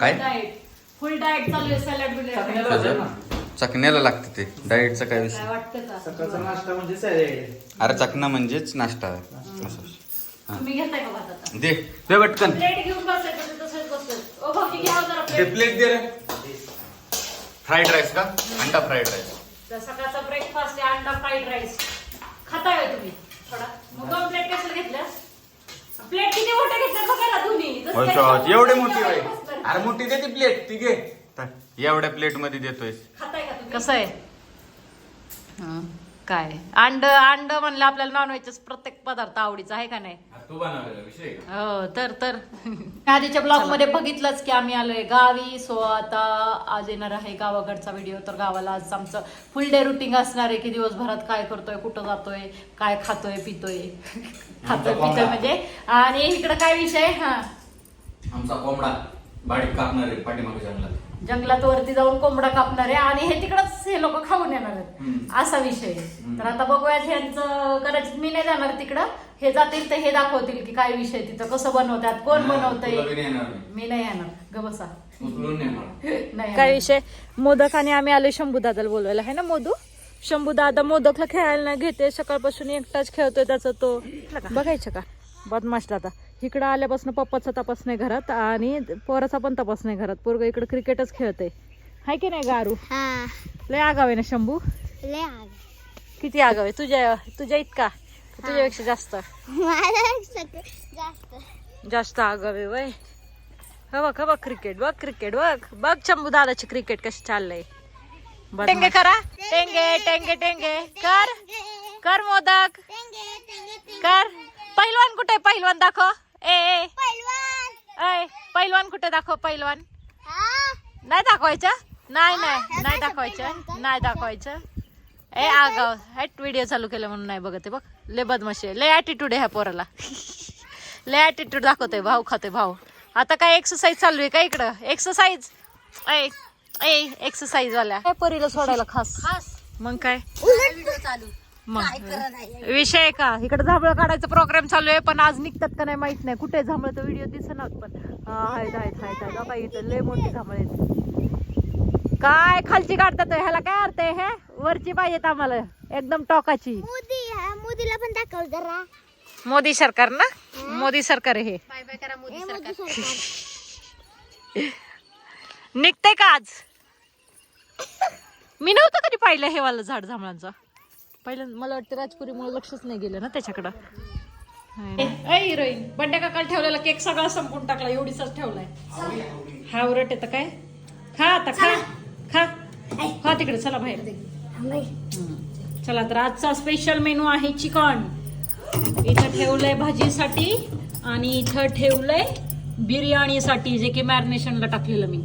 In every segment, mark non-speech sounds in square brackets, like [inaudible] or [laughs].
काय? डाएट फुल डाएट चालू आहे सॅलड बिलड चकण्याला लागतं ते. डाएटचा काय विषय? काय वाटतं का? सकाळचा नाश्ता म्हणजे सॅलेड अरे चकना म्हणजेच नाश्ता. असं. तुम्ही घेताय का भात आता? दे. दे पटकन. प्लेट घेऊन बसायचं ते तसंच बसतो ओ भाऊजी घ्या जरा ते प्लेट प्लेट दे रे. फ्राईड राईस का? अंडा फ्राईड राईस तर सकाळचा ब्रेकफास्ट आहे अंडा फ्राईड राईस खाताय तुम्ही? थोडा. मग दोन प्लेट कशाला घेतल्या प्लेट किती मोठ्या घेतल्या बघा ना तुम्ही. जसं एवढे मोठी बाई. अरे मोठी दे ती प्लेट ती घे. एवढ्या प्लेटमध्ये देतोय. खाताय का तुम्ही? कसं आहे? काय? अंड अंड म्हणलं आपल्याला नॉनव्हेजच प्रत्येक पदार्थ आवडीचा आहे का नाही? तू बनवलेला विषय हो तर तर. आधीच्या ब्लॉगमध्ये बघितलंच की आम्ही आलोय गावी. सो आता आज येणार आहे गावाकडचा व्हिडिओ तर गावाला आज आमचं फुल डे रुटीन असणार आहे की दिवसभरात काय करतोय कुठं जातोय काय खातोय पितोय. खातोय पितोय म्हणजे. आणि इकडं काय विषय हा. आमचा कोंबडा. बाडीत कापणार आहे पाठीमागे जंगलात. जंगलात वरती जाऊन कोंबडा कापणार आहे आणि हे तिकडच हे लोक खाऊन येणार आहेत. हम्म. असा विषय आहे. तर आता बघूयात ह्यांचं कदाचित मी नाही जाणार तिकडं. हे जातील तर हे दाखवतील की काय विषय तिथं कसं बनवतात कोण बनवतंय. तुला बी नाही येणार. मी. मी नाही येणार. ग बसा. उचलून नाही [laughs] काय विषय? मोदक आणि आम्ही आलो शंभू दादाला बोलवायला. आहे ना मोदू? शंभू दादा मोदकला खेळायला नाही घेते. सकाळपासून एकटाच खेळतोय त्याचा तो. बघायचं का? बदमाश दादा. इकडं आल्यापासून पप्पाचा तपास नाही घरात आणि पोराचा पण तपास नाही घरात. पोरग इकडे क्रिकेटच खेळतंय. हाय की नाही गारू हा. लय आगाव आहे ना शंभू? लय आग किती आगाव आहे? तुझ्या तुझ्या इतका? तुझ्यापेक्षा जास्त? जास्त. आगाव आहे वय. हो बघ बघ क्रिकेट बघ क्रिकेट बघ. बघ शंभू दादाची क्रिकेट कशी चाललंय. टेंगे करा. टेंगे टेंगे टेंगे. कर. कर मोदक. कर. पैलवान कुठे आहे? पैलवान दाखव. ए ए. पैलवान. ऐ पैलवान कुठे दाखव पैलवान? हा? नाही दाखवायचं? नाही नाही नाही दाखवायचं नाही दाखवायचं. ए आगाव हॅट व्हिडिओ चालू केलं म्हणून नाही बघत आहे बघ. लय बदमाशी आहे. लय ॲटिट्यूड आहे ह्या पोराला. [laughs] लय ॲटिट्यूड दाखवतोय भाऊ खातोय भाऊ. आता काय एक्सरसाइज चालू आहे का इकडं? एक्सरसाइज ऐ एक्सरसाइज वाल्या. काय परीला सोडायला खास? मग काय? मग. विषय का? इकडे जांभळं काढायचा प्रोग्राम चालू आहे पण आज निघतात का नाही माहीत नाही. कुठे जांभळं तर व्हिडिओ दिसणार पण. आहेत आहेत आहेत बघा इथं लय मोठी जांभळ आहेत. काय खालची काढतात ह्याला काय अर्थ आहे हे? वरची पाहिजेत आम्हाला. एकदम टोकाची. मोदी हा मोदीला पण दाखव जरा. मोदी सरकार ना? मोदी सरकार हे. ए, मोदी सरकार. निघतंय का आज? मी नव्हतं कधी पाहिलं हे वाला झाड जांभळांचं पहिलं मला वाटतं राजपुरीमुळे लक्षच नाही गेलं ना त्याच्याकडं. हिरोईन बड्डे काकाला ठेवलेला केक सगळा संपून टाकला एवढीचाच ठेवलाय. हा उरट येतं काय? खा आता खा खा. खा तिकडे चला बाहेर. चला तर आजचा स्पेशल मेनू आहे चिकन. इथं ठेवलंय भाजीसाठी आणि इथं ठेवलंय बिर्याणीसाठी जे की मॅरिनेशनला टाकलेलं मी.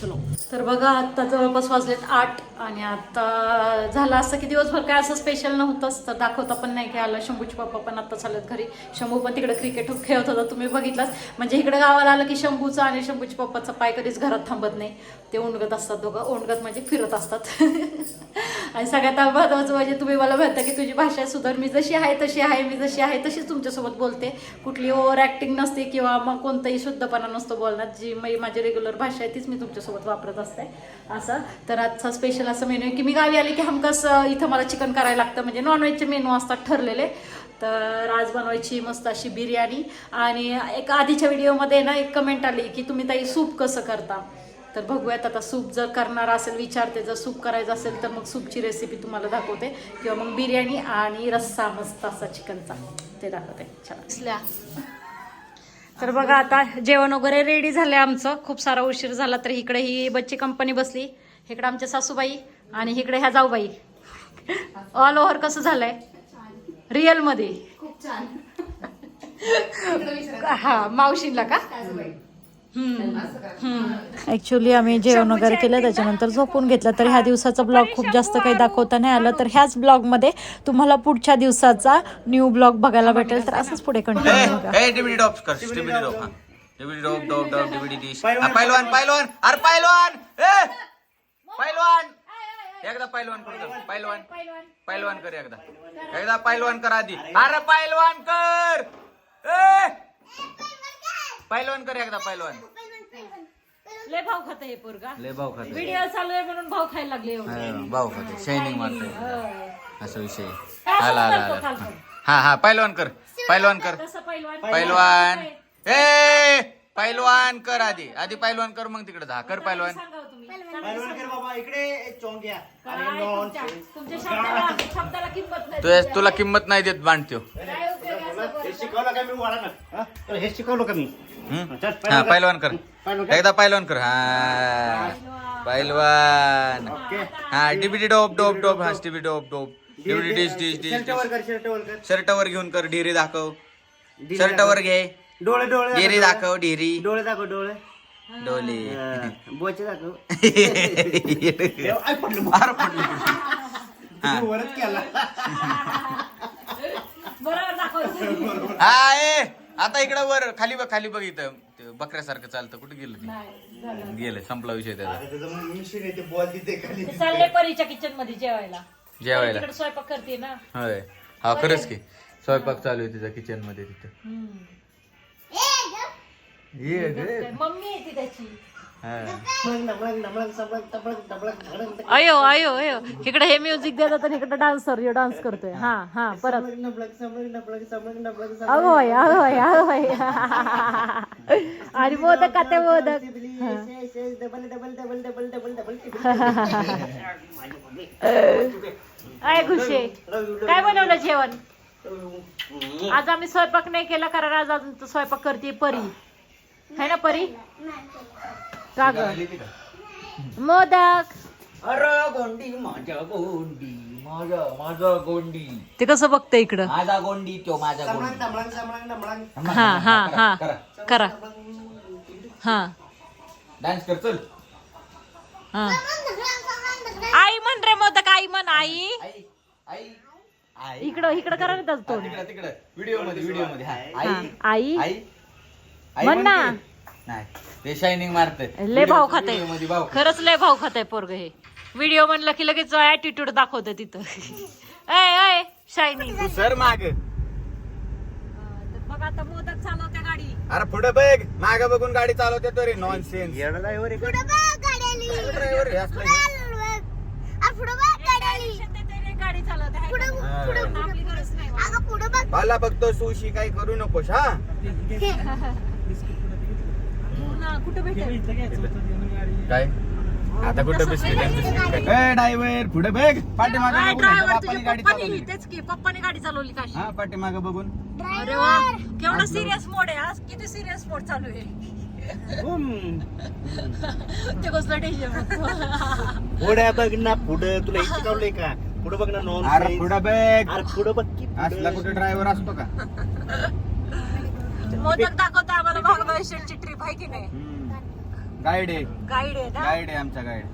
चलो. तर बघा आता जवळपास वाजलेत आठ. आणि आता झालं असं की दिवसभर काय असं स्पेशल नव्हतंच. तर दाखवता पण नाही की आलं शंभूचे पप्पा पण आता चालत घरी. शंभू पण तिकडे क्रिकेट खेळत होता तुम्ही बघितलाच. म्हणजे इकडे गावाला आलं की शंभूचं आणि शंभूच्या पप्पाचा पाय कधीच घरात थांबत नाही. ते ओंडगत असतात दोघं. ओंडगत म्हणजे फिरत असतात. [laughs] आणि सगळ्यात महत्वाचं म्हणजे तुम्ही मला म्हणता की तुझी भाषा सुधार. मी जशी आहे तशी आहे मी जशी आहे तशीच तुमच्यासोबत बोलते. कुठली ओव्हर ॲक्टिंग नसते किंवा मग कोणताही शुद्धपणा नसतो बोलण्यात. जी मी माझी रेग्युलर भाषा आहे तीच मी तुमच्यासोबत वापरत असते. असं. तर आजचा स्पेशल असं मेनू आहे की मी गावी आले की हमखास अं, इथं मला चिकन करायला लागतं. म्हणजे नॉनव्हेजचे मेनू असतात ठरलेले. तर आज बनवायची मस्त अशी बिर्याणी. आणि एक आधीच्या व्हिडिओमध्ये ना एक कमेंट आली की तुम्ही ताई सूप कसं करता? तर बघूयात आता सूप जर करणार असेल विचारते. जर सूप करायचं असेल तर मग सूपची रेसिपी तुम्हाला दाखवते. किंवा मग बिर्याणी आणि रस्सा मस्त असा चिकनचा. ते दाखवते. चला तर बघा आता जेवण वगैरे रेडी झालंय आमचं. खूप सारा उशीर झाला तर इकडे ही बच्ची कंपनी बसली. इकडे आमच्या सासूबाई आणि इकडे ह्या जाऊबाई. ऑल ओव्हर कसं झालंय? रिअलमध्ये. हा मावशींला का? ऍक्च्युली आम्ही जेवण वगैरे केलं त्याच्यानंतर झोपून घेतलं. तर ह्या दिवसाचा ब्लॉग खूप जास्त काही दाखवता नाही आलं. तर ह्याच ब्लॉगमध्ये तुम्हाला पुढच्या दिवसाचा न्यू ब्लॉग बघायला भेटेल. तर असंच पुढे कंटिन्यू [laughs] पहिलवान एकदा पहिलवान कर गं. पहिलवान पहिलवान कर एकदा. एकदा पहिलवान कर आधी. अरे. पहिलवान कर! ए! पहिलवान कर एकदा पहिलवान लय भाव खात हे पोरगा. लय भाव खाते. व्हिडिओ चालू आहे म्हणून भाव खायला लागले भाव खाते. शायनिंग मारते. असा विषय आला आला आला? हा हा पैलवान कर. पैलवान कर. पैलवान. पैलवान. ए! पैलवान कर आधी. आधी पैलवान कर मग तिकडे जा. कर पैलवान. हो तुम्ही. पैलवान कर बाबा इकडे चोंग्या. अरे काय नॉन तुमच्या- तुमच्या शब्दाला शब्दाला किंमत नाही. तुझ्या तुला किंमत नाही देत बांधतो हे शिकवलं का मी तर हे शिकवलं का मी? चल, हा पैलवान कर. एकदा पैलवान कर. हा. पैलवान. ओके. हा डिबिडी डोप डोप डोप. हा डिबी डोप डोप. डिबिडी डिश डिश डिश शर्टावर घेऊन कर ढेरी दाखव. शर्टावर घे. डोळे डोळे ढेरी दाखव, ढेरी डोळे. दाखव डोळे. डोले हा, बोचे दाखव. अरे पडलं वरच केला बरोबर दाखवतो हा ए आता इकडं वर खाली बघ खाली बघ इथं. ते बकऱ्यासारखं चालतं. कुठे गेलं ते? गेलं संपला विषय त्याचा. अरे तुझं मग मिशीन आहे ते बॉल तिथे खाली ते चालले परीच्या किचनमध्ये जेवायला. जेवायला. तिकडे स्वयंपाक करते ना. होय. हा खरंच की. स्वयंपाक चालू आहे तिचा किचनमध्ये तिथं. हम्म. तबळक तबळक धडक अयो अयो अयो इकडे हे म्युझिक देतात आणि इकडे डान्सर डान्स करतोय हा हा परत अगोय अगोय अगोय आणि मोदक का ते modak double double double double double double काय खुशे काय बनवलं जेवण आज आम्ही स्वयंपाक नाही केला कारण आज अजून तो स्वयंपाक करते परी है ना परी? का ग? मोदक. अरे गोंडी माझ्या गोंडी माझ्या माझा गोंडी. ते कसं बघतं इकडं? माझा गोंडी तो माझा गोंडी. हा हा हा. करा. करा. हा. डान्स कर चल. हा. आई म्हण रे मोदक आई म्हण आई. आई आई आई. इकडं इकडं करा ना त्याचं तोंड. तिकडे तिकडे. व्हिडिओमध्ये व्हिडिओमध्ये. हा, आई. आई. आई आई म्हण ना. म्हणते. नाही ते शायनिंग मारते. लय भाव खाते. व्हिडिओमध्ये भाव खरंच लय भाव खात आहे पोरग हे. व्हिडिओ म्हणलं की लगेच ऍटिट्यूड दाखवतं तिथं. अय अय शायनिंग तू सर माग. बघ आता मोदक चालवत्या गाडी. अरे पुढे बघ. माग बघून गाडी चालवते तरी नॉन सेन्स येडा ड्रायव्हर आली ड्रायव्हर पुढं बघ गाडी चालवते. हाय पुढं का? पुढं आपली गरज नाही. अगं पुढं बघ. मला फक्त सुशी काही करू नकोस हा? हो. कुठं भेटेल? काय? आता कुठं बिस्किट? ड्रायव्हर पुढे बघ. पाठीमागे बघून गाडी पप्पानी चालवली. तेच की पप्पाने गाडी चालवली काशी. हा पाठीमागे बघून. अरे वा केवढा सिरियस मोड आहे आज किती सिरियस मोड चालू आहे. ते कसलं टेन्शन पुढे बघ ना पुढं. तुला इथे शिकवलंय का? पुढे बघ ना नॉन अरे पुढे बघ. अरे पुढे बघ की असला कुठे ड्रायव्हर असतो का? मोदक दाखवता आम्हाला महाबळेश्वरची ट्रिप आहे की नाही? गाईड आहे. गाईड आहे ना? गाईड आहे आमचा गाईड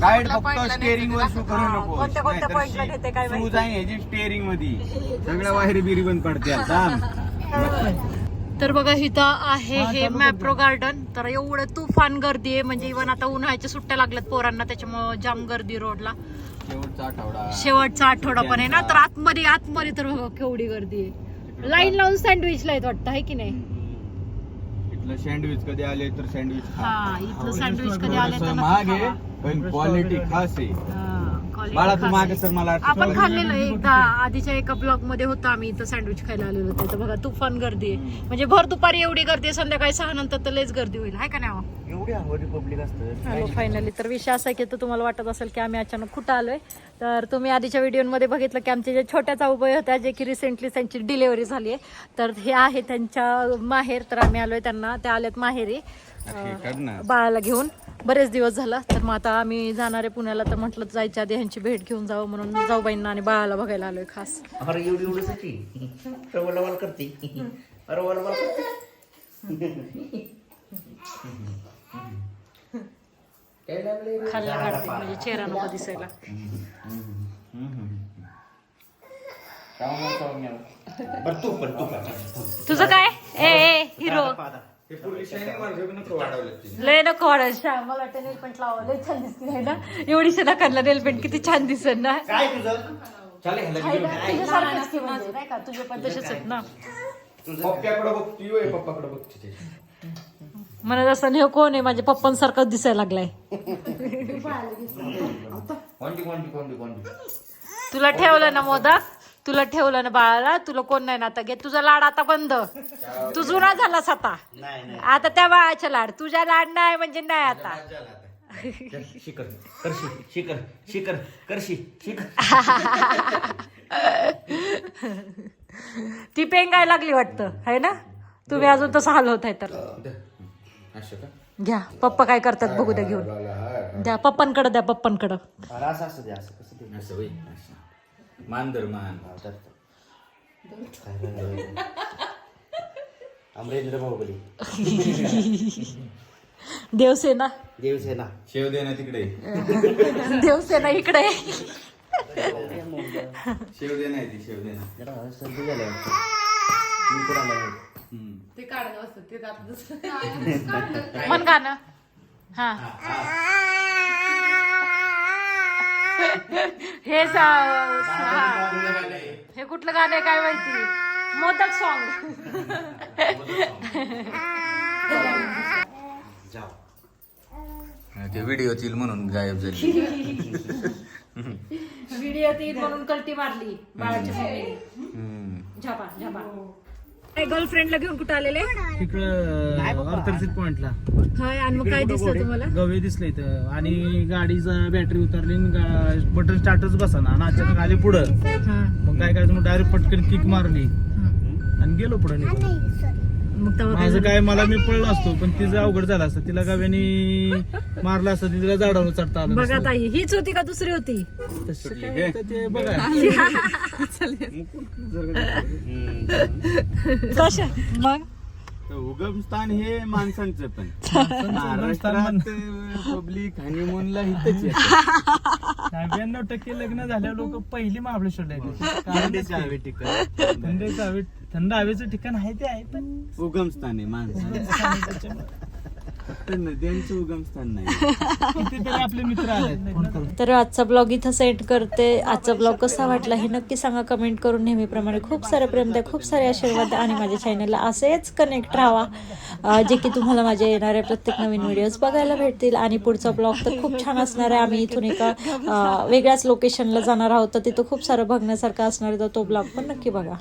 गाईड फक्त स्टेअरिंग वर शू करू नको कोणत्या कोणत्या point ला नेते काय माहिती. आहे ह्याची स्टेअरिंगमध्ये [laughs] सगळ्या वायरी बिरी बंद पडते आता. तर बघा इथं आहे हे मॅप्रो गार्डन तर एवढं तुफान गर्दी आहे. म्हणजे इव्हन आता उन्हाळ्याच्या सुट्ट्या लागल्यात पोरांना त्याच्यामुळे जाम गर्दी रोडला. शेवटचा आठवडा. शेवटचा आठवडा पण आहे ना? तर आतमध्ये आतमध्ये तर बघा केवढी गर्दी आहे. लाईन लावून सँडविचला येत वाटतं आहे की नाही? इथलं सँडविच कधी आले तर सँडविच खा. हा इथलं सँडविच कधी आले तर थोडंसं नक्की महाग आहे खावा. पण क्वालिटी खास आहे. हा, बाळा तू मागे. सर मला आपण खाल्लेलं आहे एकदा आधीच्या एका ब्लॉगमध्ये होतो आम्ही इथं सँडविच खायला आलेलो होतो. तर बघा तुफान गर्दी आहे. म्हणजे भर दुपारी एवढी गर्दी आहे संध्याकाळी सहा नंतर तर लयच गर्दी होईल. हाय का नाही? एवढी पब्लिक असतं. हॅलो फायनली तर विषय असा आहे की तर तुम्हाला वाटत असेल की आम्ही अचानक कुठं आलोय. तर तुम्ही आधीच्या व्हिडिओमध्ये बघितलं की आमच्या ज्या छोट्या चाऊबाई होत्या जे की रिसेंटली त्यांची डिलेवरी झाली आहे. तर हे आहे त्यांच्या माहेर तर आम्ही आलोय त्यांना. त्या आल्यात माहेरी. बाळाला घेऊन. बरेच दिवस झाला. तर मग आता आम्ही जाणार आहे पुण्याला. तर म्हटलं जायच्या आधी ह्यांची भेट घेऊन जावं म्हणून जाऊबाईंना आणि बाळाला बघायला आलोय खास. अरे एवढी एवढीसाठी करते. रवल करते. खाल्ला काढते म्हणजे चेहरा नको दिसायला. बरं तू पण तू पण तुझं काय? ए ए हिरो. लय नको वाढत श्याम मला वाटतं नेल पेंट लावा लय छान दिसते नाही ना. एवढी शनाकांना नेल पेंट किती छान दिसेल ना. काय तुझं? आहे ना? तुझ्यासारखंच की म्हणजे, नाही का? तुझे पण तसेच आहेत ना. पप्प्याकडे बघती पप्पाकडे बघती. म्हणत असताना हे कोण आहे माझ्या पप्पांसारखं दिसायला लागलाय. कोणती कोणती कोणती कोणती? तुला ठेवलं ना मोदक? तुला ठेवलं ना बाळाला? तुला कोण नाही ना आता घे तुझा लाड आता बंद. तू जुना झालास आता. नाही नाही. आता त्या बाळाचा लाड. तुझा लाड नाही म्हणजे नाही आता. करशी करशी ती पेंगाय लागली वाटतं. है ना? तुम्ही अजून तसं हलवत आहे तर असं का? घ्या पप्पा काय करतात बघू द्या घेऊन. द्या पप्पांकडे द्या पप्पांकडं. अरे असं असं दे असं कसं दे असं होय असं. मान धर मान अमरेंद्र बाहुबली [laughs] देवसेना. देवसेना. शेव दे ना तिकडे. [laughs] देवसेना इकडे. शेव दे ती शेव दे ना. मी पण आलो आहे. हम्म. [laughs] मन गाणं. हा. [laughs] हे सा- हा. हे कुठलं गाणं आहे काय माहिती? मोदक सॉन्ग जाओ ते व्हिडिओ येईल म्हणून गायब झाली. [laughs] व्हिडिओ तीन म्हणून कल्टी मारली बाळाच्या मम्मीने. हम्म. झापा झापा. गर्लफ्रेंडला घेऊन कुठं आलेले? तिकडं पॉइंटला. हाय आणि मग काय दिसलं तुम्हाला? गवे दिसले इथं. आणि गाडीचा बॅटरी उतरली बटन स्टार्टच बसाना. आणि अचानक आले पुढं. मग काय करायचं? मग डायरेक्ट पटकन किक मारली. आणि गेलो पुढे निघून. मग तेव्हा काय माझं झालं? काय मला मी पळलो असतो पण तिचं अवघड झालं असतं. तिला गाव्यानी मारलं असतं तिला झाडावर चढता आलं बघा नसतं. ताई हीच होती का दुसरी होती? तसं काय तर ते बघा. कशा? मग? उगमस्थान हे माणसांचं पण. महाराष्ट्रात पब्लिक हनीमूनला हितच नव्याण्णव टक्के लग्न झाल्या लोक पहिली महाबळेश्वरला येतात. थंडीच्या हवे ठिकाण थंड हवे थंड हवेचं ठिकाण आहे ते आहे पण उगमस्थान आहे माणसांचं फक्त नद्यांचं उगमस्थान नाही. कितीतरी आपले मित्र आले तर आजचा ब्लॉग इथं सेंड करते. आजचा ब्लॉग कसा वाटला हे नक्की सांगा. कमेंट करून नेहमीप्रमाणे खूप सारे प्रेम द्या खूप सारे आशीर्वाद द्या आणि माझ्या चॅनलला असेच कनेक्ट राहा. अं, जे की तुम्हाला माझ्या येणाऱ्या प्रत्येक नवीन व्हिडिओज बघायला भेटतील. आणि पुढचा ब्लॉग तर खूप छान असणार आहे. आम्ही इथून एका अं, वेगळ्याच लोकेशनला जाणार आहोत. तर तिथं खूप सारं बघण्यासारखं असणार आहे. तर तो ब्लॉग पण नक्की बघा.